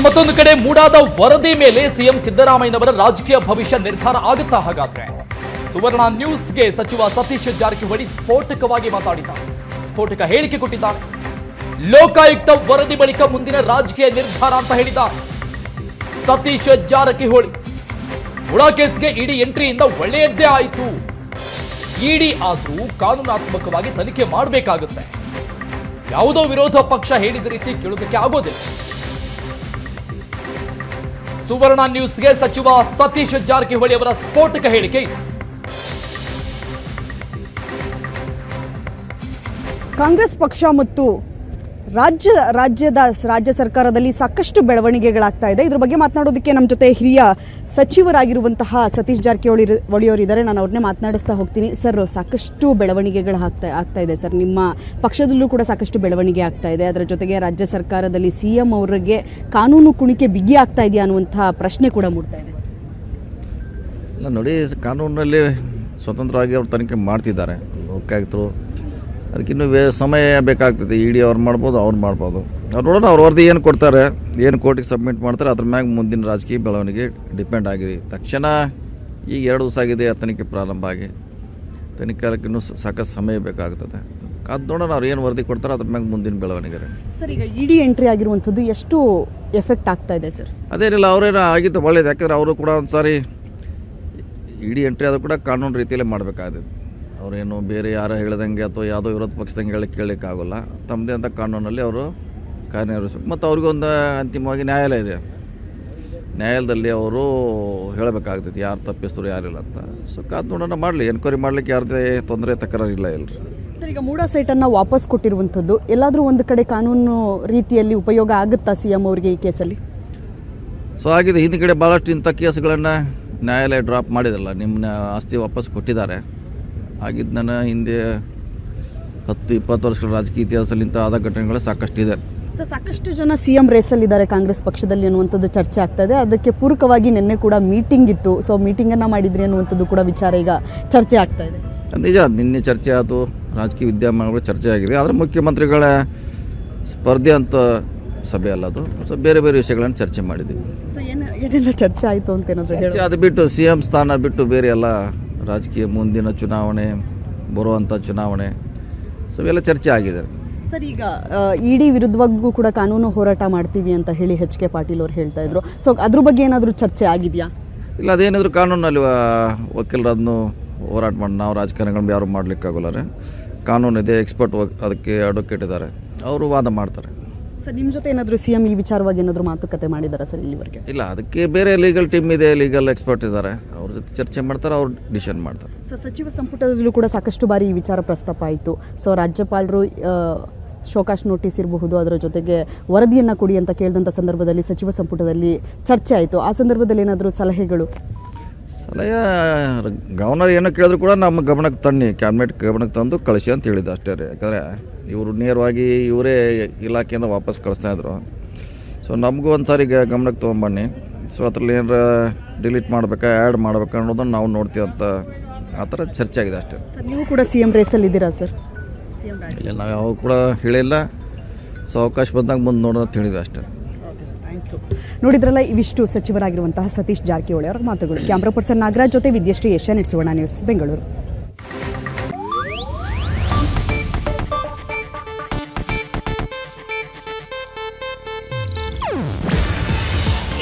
ಮತ್ತೊಂದು ಕಡೆ ಮೂಡಾದ ವರದಿ ಮೇಲೆ ಸಿಎಂ ಸಿದ್ದರಾಮಯ್ಯನವರ ರಾಜಕೀಯ ಭವಿಷ್ಯ ನಿರ್ಧಾರ ಆಗುತ್ತಾ ಹಾಗಾದ್ರೆ? ಸುವರ್ಣ ನ್ಯೂಸ್ಗೆ ಸಚಿವ ಸತೀಶ್ ಜಾರಕಿಹೊಳಿ ಸ್ಫೋಟಕವಾಗಿ ಮಾತಾಡಿದ್ದಾರೆ. ಸ್ಫೋಟಕ ಹೇಳಿಕೆ ಕೊಟ್ಟಿದ್ದಾರೆ. ಲೋಕಾಯುಕ್ತ ವರದಿ ಬಳಿಕ ಮುಂದಿನ ರಾಜಕೀಯ ನಿರ್ಧಾರ ಅಂತ ಹೇಳಿದ ಸತೀಶ್ ಜಾರಕಿಹೊಳಿ. ಉಡಾ ಕೇಸ್ಗೆ ಇಡಿ ಎಂಟ್ರಿಯಿಂದ ಒಳ್ಳೆಯದ್ದೇ ಆಯಿತು. ಇಡಿ ಆದರೂ ಕಾನೂನಾತ್ಮಕವಾಗಿ ತನಿಖೆ ಮಾಡಬೇಕಾಗುತ್ತೆ. ಯಾವುದೋ ವಿರೋಧ ಪಕ್ಷ ಹೇಳಿದ ರೀತಿ ಕೇಳೋದಕ್ಕೆ ಆಗೋದಿಲ್ಲ. ಸುವರ್ಣ ನ್ಯೂಸ್ಗೆ ಸಚಿವ ಸತೀಶ್ ಜಾರಕಿಹೊಳಿ ಅವರ ಸ್ಫೋಟಕ ಹೇಳಿಕೆ. ಕಾಂಗ್ರೆಸ್ ಪಕ್ಷ ಮತ್ತು ರಾಜ್ಯ, ರಾಜ್ಯದ ರಾಜ್ಯ ಸರ್ಕಾರದಲ್ಲಿ ಸಾಕಷ್ಟು ಬೆಳವಣಿಗೆಗಳಾಗ್ತಾ ಇದೆ. ಇದ್ರ ಬಗ್ಗೆ ಮಾತನಾಡೋದಕ್ಕೆ ನಮ್ಮ ಜೊತೆ ಹಿರಿಯ ಸಚಿವರಾಗಿರುವಂತಹ ಸತೀಶ್ ಜಾರಕಿಹೊಳಿ ಒಳಿಯವರಿದ್ದಾರೆ ನಾನು ಅವ್ರನ್ನೇ ಮಾತನಾಡಿಸ್ತಾ ಹೋಗ್ತೀನಿ. ಸರ್, ಸಾಕಷ್ಟು ಬೆಳವಣಿಗೆಗಳು ಆಗ್ತಾ ಆಗ್ತಾ ಇದೆ ಸರ್. ನಿಮ್ಮ ಪಕ್ಷದಲ್ಲೂ ಕೂಡ ಸಾಕಷ್ಟು ಬೆಳವಣಿಗೆ ಆಗ್ತಾ ಇದೆ. ಅದರ ಜೊತೆಗೆ ರಾಜ್ಯ ಸರ್ಕಾರದಲ್ಲಿ ಸಿ ಎಂ ಅವರಿಗೆ ಕಾನೂನು ಕುಣಿಕೆ ಬಿಗಿ ಆಗ್ತಾ ಇದೆಯಾ ಅನ್ನುವಂತಹ ಪ್ರಶ್ನೆ ಕೂಡ ಮೂಡ್ತಾ ಇದೆ. ನೋಡಿ ಕಾನೂನಲ್ಲಿ ಸ್ವತಂತ್ರವಾಗಿ ಅವ್ರು ತನಿಖೆ ಮಾಡ್ತಿದ್ದಾರೆ. ಲೋಕಾಯುಕ್ತರು ಅದಕ್ಕಿನ್ನೂ ವೇ ಸಮಯ ಬೇಕಾಗ್ತದೆ. ಇ ಡಿ ಅವ್ರು ಮಾಡ್ಬೋದು ಅವ್ರು ಮಾಡ್ಬೋದು. ಅವ್ರು ನೋಡೋಣ ಅವ್ರ ವರದಿ ಏನು ಕೊಡ್ತಾರೆ ಏನು ಕೋರ್ಟಿಗೆ ಸಬ್ಮಿಟ್ ಮಾಡ್ತಾರೆ ಅದ್ರ ಮ್ಯಾಗ ಮುಂದಿನ ರಾಜಕೀಯ ಬೆಳವಣಿಗೆ ಡಿಪೆಂಡ್ ಆಗಿದೆ. ತಕ್ಷಣ ಈಗ ಎರಡು ದಿವಸ ಆಗಿದೆ ಆ ತನಿಖೆ ಪ್ರಾರಂಭ ಆಗಿ. ತನಿಖೆ ಆಗಕ್ಕೆ ಇನ್ನೂ ಸಾಕಷ್ಟು ಸಮಯ ಬೇಕಾಗ್ತದೆ. ಅದು ನೋಡೋಣ ಅವ್ರು ಏನು ವರದಿ ಕೊಡ್ತಾರೆ ಅದ್ರ ಮ್ಯಾಗ ಮುಂದಿನ ಬೆಳವಣಿಗೆ ಸರ್ ಈಗ ಇಡಿ ಎಂಟ್ರಿ ಆಗಿರುವಂಥದ್ದು ಎಷ್ಟು ಎಫೆಕ್ಟ್ ಆಗ್ತಾ ಇದೆ ಸರ್? ಅದೇನಿಲ್ಲ ಅವರೇನೋ ಆಗಿದ್ದು ಒಳ್ಳೇದು. ಯಾಕಂದ್ರೆ ಅವರು ಕೂಡ ಒಂದು ಸಾರಿ ಇಡಿ ಎಂಟ್ರಿ ಆದರೂ ಕೂಡ ಕಾನೂನು ರೀತಿಯಲ್ಲೇ ಮಾಡಬೇಕಾಗುತ್ತೆ ಅವರೇನು ಬೇರೆ ಯಾರೋ ಹೇಳ್ದಂಗೆ ಅಥವಾ ಯಾವುದೋ ವಿರೋಧ ಪಕ್ಷದಂಗೆ ಹೇಳಿ ಕೇಳಲಿಕ್ಕಾಗಲ್ಲ. ತಮ್ಮದೇ ಅಂತ ಕಾನೂನಲ್ಲಿ ಅವರು ಕಾರ್ಯನಿರ್ವಹಿಸ್ಬೇಕು. ಮತ್ತು ಅವ್ರಿಗೊಂದು ಅಂತಿಮವಾಗಿ ನ್ಯಾಯಾಲಯ ಇದೆ. ನ್ಯಾಯಾಲಯದಲ್ಲಿ ಅವರು ಹೇಳಬೇಕಾಗ್ತೈತಿ ಯಾರು ತಪ್ಪಿಸ್ತರು ಯಾರಿಲ್ಲ ಅಂತ. ಸೊ ಕಾದು ನೋಡೋಣ ಮಾಡಲಿ. ಎನ್ಕ್ವೈರಿ ಮಾಡಲಿಕ್ಕೆ ಯಾರದೇ ತೊಂದರೆ ತಕರಾರು ಇಲ್ಲ ಎಲ್ರಿ. ಸರ್ ಈಗ ಮೂಡಾ ಸೈಟನ್ನು ವಾಪಸ್ ಕೊಟ್ಟಿರುವಂಥದ್ದು ಎಲ್ಲಾದರೂ ಒಂದು ಕಡೆ ಕಾನೂನು ರೀತಿಯಲ್ಲಿ ಉಪಯೋಗ ಆಗುತ್ತಾ ಸಿ ಎಂ ಅವರಿಗೆ ಈ ಕೇಸಲ್ಲಿ? ಸೊ ಆಗಿದೆ. ಹಿಂದ್ಗಡೆ ಭಾಳಷ್ಟು ಇಂಥ ಕೇಸ್ಗಳನ್ನು ನ್ಯಾಯಾಲಯ ಡ್ರಾಪ್ ಮಾಡಿದಲ್ಲ. ನಿಮ್ಮ ಆಸ್ತಿ ವಾಪಸ್ ಕೊಟ್ಟಿದ್ದಾರೆ. ಆಗಿದ್ದು ನನ್ನ ಹಿಂದೆ ಹತ್ತು ಇಪ್ಪತ್ತು ವರ್ಷಗಳ ರಾಜಕೀಯ ಇತಿಹಾಸದಲ್ಲಿ ಇಂಥ ಆದ ಘಟನೆಗಳು ಸಾಕಷ್ಟಿದೆ. ಸರ್ ಸಾಕಷ್ಟು ಜನ ಸಿ ಎಂ ರೇಸಲ್ಲಿದ್ದಾರೆ ಕಾಂಗ್ರೆಸ್ ಪಕ್ಷದಲ್ಲಿ ಅನ್ನುವಂಥದ್ದು ಚರ್ಚೆ ಆಗ್ತಾ ಇದೆ ಅದಕ್ಕೆ ಪೂರಕವಾಗಿ ನಿನ್ನೆ ಕೂಡ ಮೀಟಿಂಗ್ ಇತ್ತು. ಸೊ ಮೀಟಿಂಗನ್ನು ಮಾಡಿದ್ರಿ ಅನ್ನುವಂಥದ್ದು ಕೂಡ ವಿಚಾರ ಈಗ ಚರ್ಚೆ ಆಗ್ತಾ ಇದೆ. ನಿಜ ನಿನ್ನೆ ಚರ್ಚೆ ಆಯಿತು. ರಾಜಕೀಯ ವಿದ್ಯಮಾನಗಳು ಚರ್ಚೆ ಆಗಿದೆ ಆದರೆ ಮುಖ್ಯಮಂತ್ರಿಗಳ ಸ್ಪರ್ಧೆ ಅಂತ ಸಭೆ ಅಲ್ಲ ಅದು. ಸೊ ಬೇರೆ ಬೇರೆ ವಿಷಯಗಳನ್ನು ಚರ್ಚೆ ಮಾಡಿದ್ದೀವಿ ಸೊ ಏನೆಲ್ಲ ಚರ್ಚೆ ಆಯಿತು ಅಂತ ಏನಾದರೂ ಅದು ಬಿಟ್ಟು ಸಿ ಎಂ ಸ್ಥಾನ ಬಿಟ್ಟು ಬೇರೆ ಎಲ್ಲ ರಾಜಕೀಯ ಮುಂದಿನ ಚುನಾವಣೆ ಬರುವಂಥ ಚುನಾವಣೆ ಸೊ ಇವೆಲ್ಲ ಚರ್ಚೆ ಆಗಿದೆ. ಸರ್ ಈಗ ಇಡಿ ವಿರುದ್ಧವಾಗೂ ಕೂಡ ಕಾನೂನು ಹೋರಾಟ ಮಾಡ್ತೀವಿ ಅಂತ ಹೇಳಿ ಎಚ್ ಕೆ ಪಾಟೀಲ್ ಅವರು ಹೇಳ್ತಾ ಇದ್ರು. ಸೊ ಅದ್ರ ಬಗ್ಗೆ ಏನಾದರೂ ಚರ್ಚೆ ಆಗಿದೆಯಾ? ಇಲ್ಲ ಅದೇನಾದರೂ ಕಾನೂನಲ್ಲಿ ವಕೀಲರು ಅದನ್ನು ಹೋರಾಟ ಮಾಡಿ ನಾವು ರಾಜಕಾರಣಿಗಳನ್ನ ಯಾರು ಮಾಡಲಿಕ್ಕಾಗಲ್ಲ ಕಾನೂನು ಇದೆ ಎಕ್ಸ್ಪರ್ಟ್ ಅದಕ್ಕೆ ಅಡ್ವೊಕೇಟ್ ಇದ್ದಾರೆ. ಅವರು ವಾದ ಮಾಡ್ತಾರೆ. ಸರ್ ನಿಮ್ಮ ಜೊತೆ ಏನಾದರೂ ಸಿ ಎಂ ಈ ವಿಚಾರವಾಗಿ ಏನಾದರೂ ಮಾತುಕತೆ ಮಾಡಿದ್ದಾರೆ ಸರ್ ಇಲ್ಲಿವರೆಗೆ? ಇಲ್ಲ ಅದಕ್ಕೆ ಬೇರೆ ಲೀಗಲ್ ಟೀಮ್ ಇದೆ ಲೀಗಲ್ ಎಕ್ಸ್ಪರ್ಟ್ ಇದ್ದಾರೆ. ಜೊತೆ ಚರ್ಚೆ ಮಾಡ್ತಾರೆ ಅವ್ರು ಡಿಸಿಷನ್ ಮಾಡ್ತಾರೆ. ಸೊ ಸಚಿವ ಸಂಪುಟದಲ್ಲೂ ಕೂಡ ಸಾಕಷ್ಟು ಬಾರಿ ಈ ವಿಚಾರ ಪ್ರಸ್ತಾಪ ಆಯಿತು. ಸೊ ರಾಜ್ಯಪಾಲರು ಶೋಕಾಶ್ ನೋಟಿಸ್ ಇರಬಹುದು ಅದರ ಜೊತೆಗೆ ವರದಿಯನ್ನು ಕೊಡಿ ಅಂತ ಕೇಳಿದಂಥ ಸಂದರ್ಭದಲ್ಲಿ ಸಚಿವ ಸಂಪುಟದಲ್ಲಿ ಚರ್ಚೆ ಆಯಿತು. ಆ ಸಂದರ್ಭದಲ್ಲಿ ಏನಾದರೂ ಸಲಹೆಗಳು? ಸಲಹೆ ಗವರ್ನರ್ ಏನೋ ಕೇಳಿದ್ರು ಕೂಡ ನಮ್ಮ ಗಮನಕ್ಕೆ ತನ್ನಿ ಕ್ಯಾಬಿನೆಟ್ ಗಮನಕ್ಕೆ ತಂದು ಕಳಿಸಿ ಅಂತ ಹೇಳಿದ್ದು ಅಷ್ಟೇ ರೀ. ಯಾಕಂದರೆ ಇವರು ನೇರವಾಗಿ ಇವರೇ ಇಲಾಖೆಯಿಂದ ವಾಪಸ್ ಕಳಿಸ್ತಾ ಇದ್ರು. ಸೊ ನಮಗೂ ಒಂದು ಸಾರಿ ಗಮನಕ್ಕೆ ತೊಗೊಂಬನ್ನಿ. ಸೊ ಅದರಲ್ಲಿ ಏನಾರ ಡಿಲೀಟ್ ಮಾಡ್ಬೇಕಾ ಆ್ಯಡ್ ಮಾಡ್ಬೇಕಾ ಅನ್ನೋದನ್ನು ನಾವು ನೋಡ್ತೀವಿ ಅಂತ ಆ ಥರ ಚರ್ಚೆ ಆಗಿದೆ ಅಷ್ಟೇ. ನೀವು ಕೂಡ ಸಿ ಎಂ ರೇಸಲ್ಲಿ ಇದ್ದೀರಾ ಸರ್? ಇಲ್ಲ ನಾವು ಯಾವಾಗ ಕೂಡ ಹೇಳಿಲ್ಲ ಸೊ ಅವಕಾಶ ಬಂದಾಗ ಮುಂದೆ ನೋಡೋಣ ಅಂತ ಹೇಳಿದ್ವಿ ಅಷ್ಟೇ. ನೋಡಿದ್ರಲ್ಲ ಇವಿಷ್ಟು ಸಚಿವರಾಗಿರುವಂತಹ ಸತೀಶ್ ಜಾರಕಿಹೊಳಿ ಅವರ ಮಾತುಗಳು. ಕ್ಯಾಮ್ರಾ ಪರ್ಸನ್ ನಾಗರಾಜ್ ಜೊತೆ ವಿದ್ಯಶ್ರೀ ಏಷ್ಯಾ ಸುವರ್ಣ ನ್ಯೂಸ್ ಬೆಂಗಳೂರು.